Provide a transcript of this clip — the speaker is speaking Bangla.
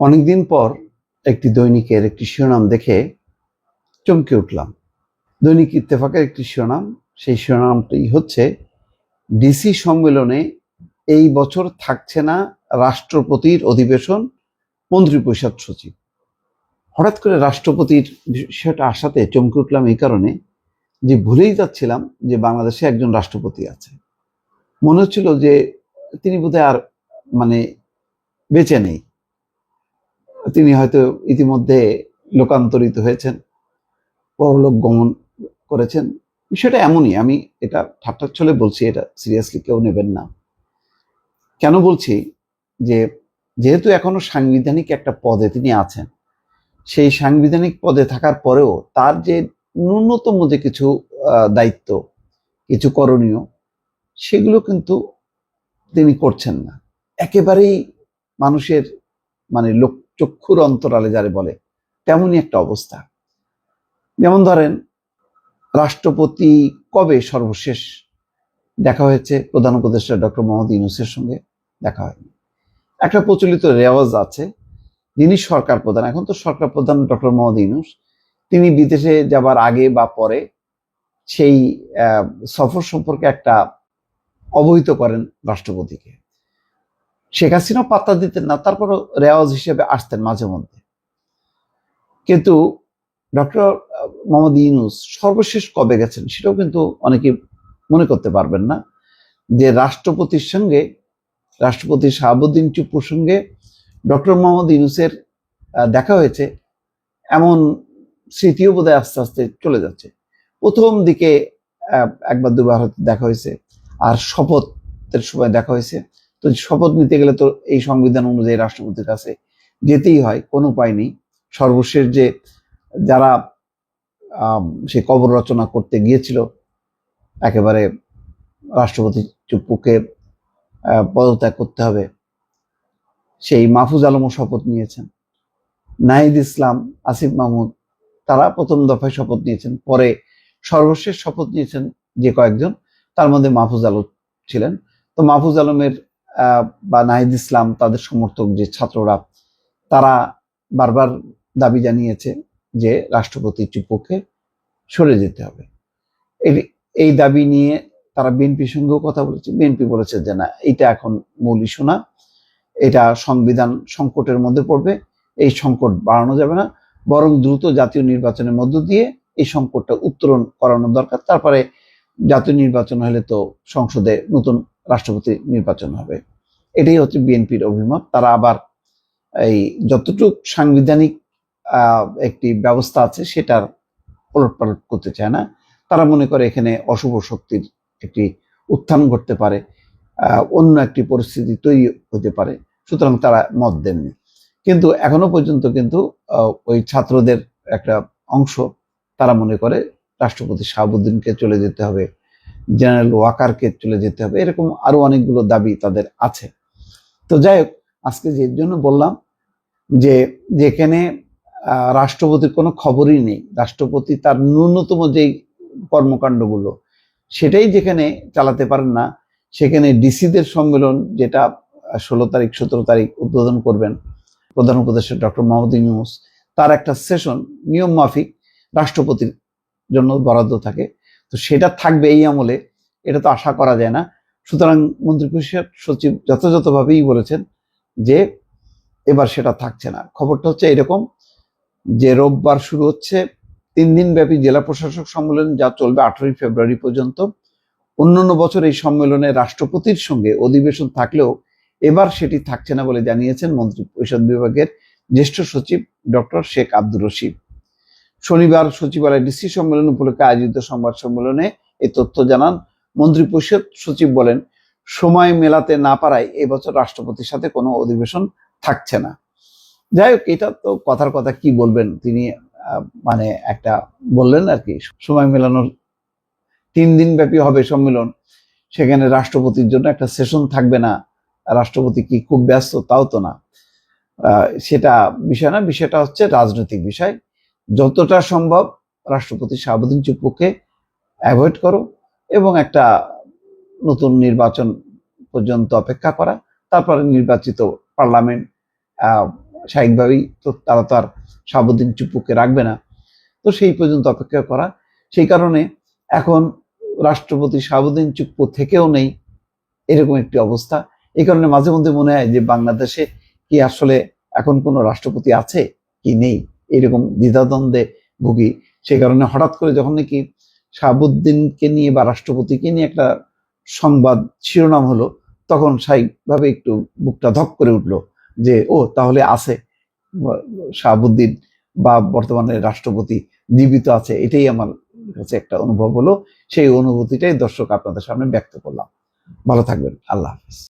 অনেকদিন পর একটি দৈনিকের একটি শিরোনাম দেখে চমকে উঠলাম। দৈনিক ইত্তেফাকের একটি শিরোনাম, সেই শিরোনামটি হচ্ছে ডিসি সম্মেলনে এই বছর থাকছে না রাষ্ট্রপতির অধিবেশন মন্ত্রিপরিষদ সচিব। হঠাৎ করে রাষ্ট্রপতির বিষয়টা আসাতে চমকে উঠলাম এই কারণে যে ভুলেই যাচ্ছিলাম যে বাংলাদেশে একজন রাষ্ট্রপতি আছে। মনে হচ্ছিল যে তিনি বোধহয় আর মানে বেঁচে নেই। তিনি হয়তো ইতিমধ্যে লোকান্তরিত হয়েছেন, পরলোক গমন করেছেন। বিষয়টা এমনই, আমি এটা ঠাট্টার ছলে বলছি, এটা সিরিয়াসলি কেউ নেবেন না। কেন বলছি? যে যেহেতু এখনও সাংবিধানিক একটা পদে তিনি আছেন, সেই সাংবিধানিক পদে থাকার পরেও তার যে ন্যূনতম যে কিছু দায়িত্ব, কিছু করণীয়, সেগুলো কিন্তু তিনি করছেন না। একেবারেই মানুষের মানে লোক চক্ষুর অন্তরালে যারে বলে, তেমনই একটা অবস্থা। যেমন ধরেন, রাষ্ট্রপতি কবে সর্বশেষ দেখা হয়েছে? প্রধান উপদেষ্টা ডক্টর মোহাম্মদ ইউনুসের সঙ্গে দেখা হয়নি। একটা প্রচলিত রেওয়াজ আছে, যিনি সরকার প্রধান। এখন তো সরকার প্রধান ডক্টর মোহাম্মদ ইউনুস। তিনি বিদেশে যাবার আগে বা পরে সেই সফর সম্পর্কে একটা অবহিত করেন রাষ্ট্রপতিকে। শেখ হাসিনাও পাত্তা দিতেন না, তারপরও রেওয়াজ হিসেবে আসতেন মাঝে মধ্যে। কিন্তু ডক্টর মোহাম্মদ ইউনুস সর্বশেষ কবে গেছেন সেটাও কিন্তু অনেকে মনে করতে পারবেন না যে রাষ্ট্রপতির সঙ্গে, রাষ্ট্রপতি শাহাবুদ্দিন চুপ্পুর সঙ্গে ডক্টর মোহাম্মদ ইউনুসের দেখা হয়েছে। এমন স্মৃতিও বোধহয় আস্তে আস্তে চলে যাচ্ছে। প্রথম দিকে একবার দুবার হয়তো দেখা হয়েছে। আর শপথের সময় দেখা হয়েছে। তো শপথ নিতে গেলে তো এই সংবিধান অনুযায়ী রাষ্ট্রপতির কাছে যেতেই হয়, কোনো উপায় নেই। সর্বশেষ যে যারা সে কবর রচনা করতে গিয়েছিল, একেবারে রাষ্ট্রপতি চুপ্পুকে পদত্যাগ করতে হবে, সেই মাহফুজ আলমও শপথ নিয়েছেন। নাহিদ ইসলাম, আসিফ মাহমুদ, তারা প্রথম দফায় শপথ নিয়েছেন। পরে সর্বশেষ শপথ নিয়েছেন যে কয়েকজন, তার মধ্যে মাহফুজ আলম ছিলেন। তো মাহফুজ আলমের বা নাহিদ ইসলাম, তাদের সমর্থক যে ছাত্ররা, তারা বারবার দাবি জানিয়েছে যে রাষ্ট্রপতি চুপ্পুকে সরে যেতে হবে। এই- এই দাবি নিয়ে তারা বিএনপির সঙ্গেও কথা বলেছে। বিএনপি বলেছে যে, না, এটা এখন মূল ইস্যু না। এটা সংবিধান সংকটের মধ্যে পড়বে। এই সংকট বাড়ানো যাবে না। বরং দ্রুত জাতীয় নির্বাচনের মধ্য দিয়ে এই সংকটটা উত্তরণ করানো দরকার। তারপরে জাতীয় নির্বাচন হলে তো সংসদে নতুন রাষ্ট্রপতি নির্বাচন হবে। এটাই হচ্ছে বিএনপির অভিমত। তারা আবার এই যতটুক সাংবিধানিক একটি ব্যবস্থা আছে সেটার ওলটপালট করতে চায় না। তারা মনে করে এখানে অশুভ শক্তির একটি উত্থান ঘটতে পারে অন্য একটি পরিস্থিতি তৈরি হতে পারে, সুতরাং তারা মত দেননি। কিন্তু এখনও পর্যন্ত কিন্তু ওই ছাত্রদের একটা অংশ তারা মনে করে রাষ্ট্রপতি শাহাবুদ্দিনকে চলে যেতে হবে জেনারেল ওয়াকারকে চলে যেতে হবে, এরকম আরও অনেকগুলো দাবি তাদের আছে। তো যাই হোক, আজকে যে জন্য বললাম যে যেখানে রাষ্ট্রপতির কোনো খবরই নেই, রাষ্ট্রপতি তার ন্যূনতম যেই কর্মকাণ্ডগুলো, সেটাই যেখানে চালাতে পারেন না, সেখানে ডিসিদের সম্মেলন যেটা ষোলো তারিখ, সতেরো তারিখ উদ্বোধন করবেন প্রধান উপদেষ্টা ডক্টর মোহাম্মদ ইউনুস, তার একটা সেশন, নিয়ম মাফিক রাষ্ট্রপতির জন্য বরাদ্দ থাকে। তো সেটা থাকবে এই আমলে, এটা তো আশা করা যায় না। সুতরাং মন্ত্রিপরিষদ সচিব যথাযথভাবেই বলেছেন যে এবার সেটা থাকছে না। খবরটা হচ্ছে এরকম যে রোববার শুরু হচ্ছে তিন দিন ব্যাপী জেলা প্রশাসক সম্মেলন যা চলবে আঠারোই ফেব্রুয়ারি পর্যন্ত। অন্যান্য বছর এই সম্মেলনে রাষ্ট্রপতির সঙ্গে অধিবেশন থাকলেও এবার সেটি থাকছে না বলে জানিয়েছেন মন্ত্রী পরিষদ বিভাগের জ্যেষ্ঠ সচিব ডক্টর শেখ আব্দুর রশিদ। শনিবার সচিবালয় ডিসি সম্মেলন উপলক্ষে আয়োজিত সংবাদ সম্মেলনে এই তথ্য জানান মন্ত্রী পরিষদ সচিব বলেন, সময় মেলাতে না পারায় এবছর রাষ্ট্রপতির সাথে কোনো অধিবেশন থাকছে না। যাই হোক, এটা তো কথার কথা কি বলবেন? তিনি মানে একটা বললেন আর কি, সময় মেলানোর তিন দিন ব্যাপী হবে সম্মেলন, সেখানে রাষ্ট্রপতির জন্য একটা সেশন থাকবে না, রাষ্ট্রপতি কি খুব ব্যস্ত তাও তো না। সেটা বিষয় না, বিষয়টা হচ্ছে রাজনৈতিক বিষয়। যতটা সম্ভব রাষ্ট্রপতি শাহাবুদ্দিন চুপ্পুকে অ্যাভয়েড করো এবং একটা নতুন নির্বাচন পর্যন্ত অপেক্ষা করা, তারপরে নির্বাচিত পার্লামেন্ট স্বাভাবিকভাবেই তো তারা তো আর শাহাবুদ্দিন চুপ্পুকে রাখবে না। তো সেই পর্যন্ত অপেক্ষা করা। সেই কারণে এখন রাষ্ট্রপতি শাহাবুদ্দিন চুপ্পু থেকেও নেই, এরকম একটি অবস্থা। এই কারণে মাঝে মধ্যে মনে হয় যে বাংলাদেশে কি আসলে এখন কোনো রাষ্ট্রপতি আছে কি নেই? এরকম দ্বিধাদ্বন্দ্বে ভুগি। সেই কারণে হঠাৎ করে যখন নাকি শাহাবুদ্দিনকে নিয়ে বা রাষ্ট্রপতিকে নিয়ে একটা সংবাদ শিরোনাম হলো, তখন স্বাভাবিকভাবে একটু বুকটা ধক করে উঠল যে, ও, তাহলে আছে। শাহাবুদ্দিন বা বর্তমানে রাষ্ট্রপতি জীবিত আছে। এটাই আমার কাছে একটা অনুভব হলো। সেই অনুভূতিটাই দর্শক আপনাদের সামনে ব্যক্ত করলাম। ভালো থাকবেন। আল্লাহ হাফিজ।